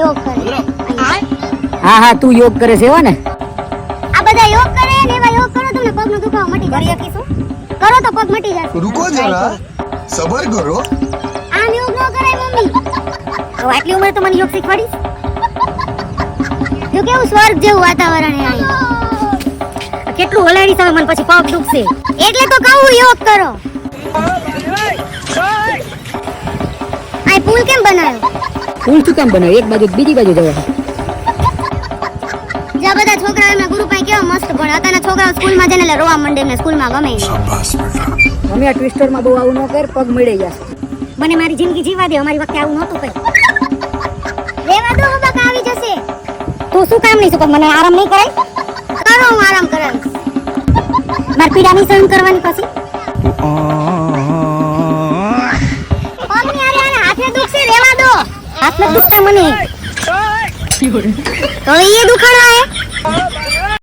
યોગ કરે. છે આટલી ઉંમરે તો મને યોગ શીખવાડી જો કેવું સ્વર્ગ જેવું વાતાવરણ અહીં કેટલું હલાડી તમે મને પછી પગ દુખશે. એટલે તો કહું યોગ કરો. ઊંઠ કામ બનાવે? એક બાજુ બીજી બાજુ જવા જા બધા છોકરાઓ એમના ગુરુ પાસે મસ્ત પણ અત્યારના છોકરાઓ સ્કૂલમાં જઈને રોવા માંડે ને સ્કૂલમાં ગમે. અમે આ ટ્વિસ્ટરમાં બહુ આવું ન કર પગ મળી જશે મને મારી જિંદગી જીવા દે અમારી વખતે આવું નહોતું કઈ. રેવા દો હબક આવી જશે. તું શું કામ નહીં શું મને આરામ નહીં કરાય? કરો હું આરામ કરાવીશ. માર પીડા નહીં સહન કરવાની પછી. પગની આરે આરે હાથે દુખશે રેવા દો. હાથ નથી દુખતા મને. તો એ દુખાડા હે